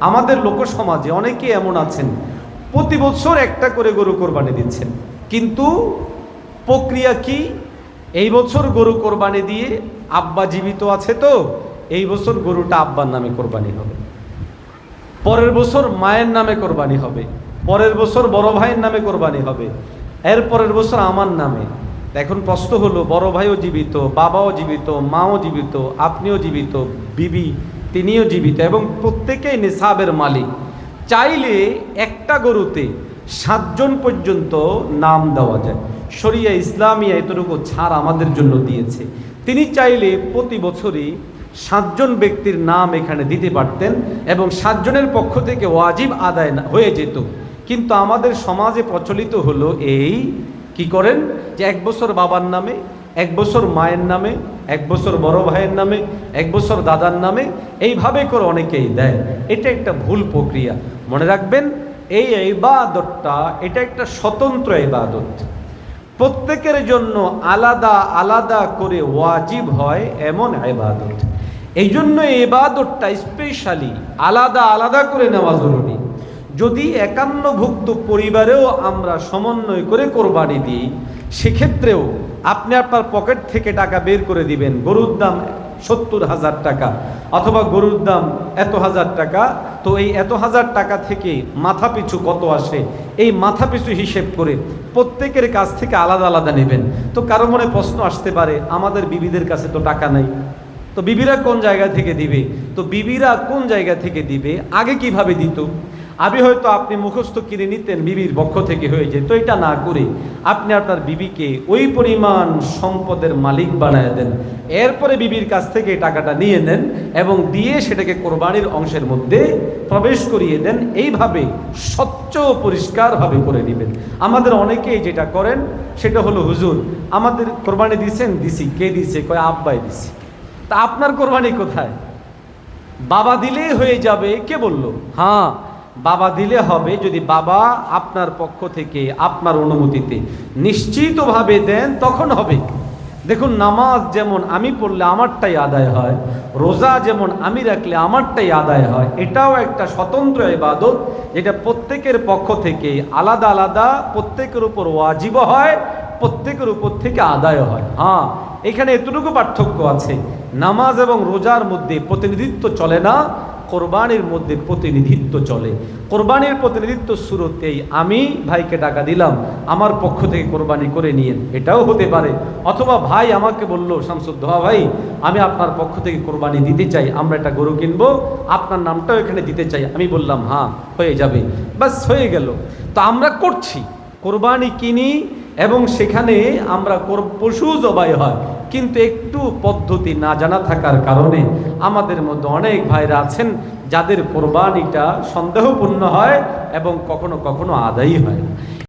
আমাদের লোক সমাজে অনেকে এমন আছেন, প্রতি বছর একটা করে গরু কোরবানি দিচ্ছেন। কিন্তু প্রক্রিয়া কি? এই বছর গরু কোরবানি দিয়ে আব্বা জীবিত আছে তো, এই বছর গরুটা আব্বার নামে কোরবানি হবে। পরের বছর মায়ের নামে কোরবানি হবে। পরের বছর বড় ভাইয়ের নামে কোরবানি হবে। এর পরের বছর আমার নামে। এখন প্রশ্ন হলো, বড় ভাইও জীবিত, বাবাও জীবিত, মাও জীবিত, আপনিও জীবিত, বিবি তিনিও জীবিত এবং প্রত্যেকেই নিসাবের মালিক। চাইলে একটা গরুতে সাতজন পর্যন্ত নাম দেওয়া যায়। শরিয়া ইসলামিয়া এতটুকু ছাড় আমাদের জন্য দিয়েছে। তিনি চাইলে প্রতি বছরই সাতজন ব্যক্তির নাম এখানে দিতে পারতেন এবং সাতজনের পক্ষ থেকে ওয়াজিব আদায় হয়ে যেত। কিন্তু আমাদের সমাজে প্রচলিত হলো এই, কি করেন? যে এক বছর বাবার নামে এক বছর মায়ের নামে, এক বছর বড় ভাইয়ের নামে, এক বছর দাদার নামে, এইভাবে করে অনেকেই দেয়। এটা একটা ভুল প্রক্রিয়া। মনে রাখবেন, এই ইবাদতটা, এটা একটা স্বতন্ত্র ইবাদত। প্রত্যেকের জন্য আলাদা আলাদা করে ওয়াজিব হয় এমন ইবাদত। এই জন্য এবাদতটা স্পেশালি আলাদা আলাদা করে নেওয়া জরুরি। যদি একান্নভুক্ত পরিবারেও আমরা সমন্বয় করে কোরবানি দিই সেক্ষেত্রেও আপনি আপনার পকেট থেকে টাকা বের করে দিবেন। গরুর দাম সত্তর হাজার টাকা অথবা গরুর দাম এত হাজার টাকা। তো এই এত হাজার টাকা থেকে মাথা পিছু কত আসে? এই মাথা পিছু হিসেব করে প্রত্যেকের কাছ থেকে আলাদা আলাদা নেবেন। তো কারও মনে প্রশ্ন আসতে পারে, আমাদের বিবিদের কাছে তো টাকা নাই। তো বিবিরা কোন জায়গা থেকে দিবে? তো বিবিরা কোন জায়গা থেকে দিবে? আগে কীভাবে দিত? আমি হয়তো আপনি মুখস্থ কিনে নিতেন বিবির পক্ষ থেকে হয়ে যেত, এটা না করে আপনি আপনার বিবিকে ওই পরিমাণ সম্পদের মালিক বানায় দেন। এরপরে বিবির কাছ থেকে টাকাটা নিয়ে নেন এবং দিয়ে সেটাকে কোরবানির অংশের মধ্যে প্রবেশ করিয়ে দেন, এইভাবে স্বচ্ছ পরিষ্কারভাবে করে নেবেন। আমাদের অনেকেই যেটা করেন সেটা হলো, হুজুর, আমাদের কোরবানি দিছেন, দিছি। কে দিছে? কয়, আব্বাই দিছে। তা আপনার কোরবানি কোথায়? বাবা দিলেই হয়ে যাবে, কে বলল? হ্যাঁ বাবা দিলে হবে যদি বাবা আপনার পক্ষ থেকে আপনার অনুমতিতে নিশ্চিতভাবে দেন, তখন হবে। দেখুন, নামাজ যেমন আমি পড়লে আমারটাই আদায় হয়, রোজা যেমন আমি রাখলে আমারটাই আদায় হয়, এটাও একটা স্বতন্ত্র ইবাদত যেটা প্রত্যেকের পক্ষ থেকে আলাদা আলাদা, প্রত্যেকের উপর ওয়াজিব হয়, প্রত্যেকের উপর থেকে আদায় হয়। হ্যাঁ এখানে এতটুকু পার্থক্য আছে। নামাজ এবং রোজার মধ্যে প্রতিনিধিত্ব চলে না কোরবানির মধ্যে প্রতিনিধিত্ব চলে। কোরবানির প্রতিনিধিত্ব শুরুতেই আমি ভাইকে টাকা দিলাম, আমার পক্ষ থেকে কোরবানি করে নিয়েন এটাও হতে পারে। অথবা ভাই আমাকে বলল শামসুদ্দোহা ভাই, আমি আপনার পক্ষ থেকে কোরবানি দিতে চাই, আমরা একটা গরু কিনবো, আপনার নামটাও এখানে দিতে চাই। আমি বললাম হ্যাঁ হয়ে যাবে। বাস হয়ে গেল। তো আমরা করছি। কোরবানি কিনি এবং সেখানে আমরা পশু জবাই হয়। কিন্তু একটু পদ্ধতি না জানা থাকার কারণে আমাদের মধ্যে অনেক ভাইরা আছেন যাদের কোরবানিটা সন্দেহপূর্ণ হয় এবং কখনো কখনো আদায়ী হয়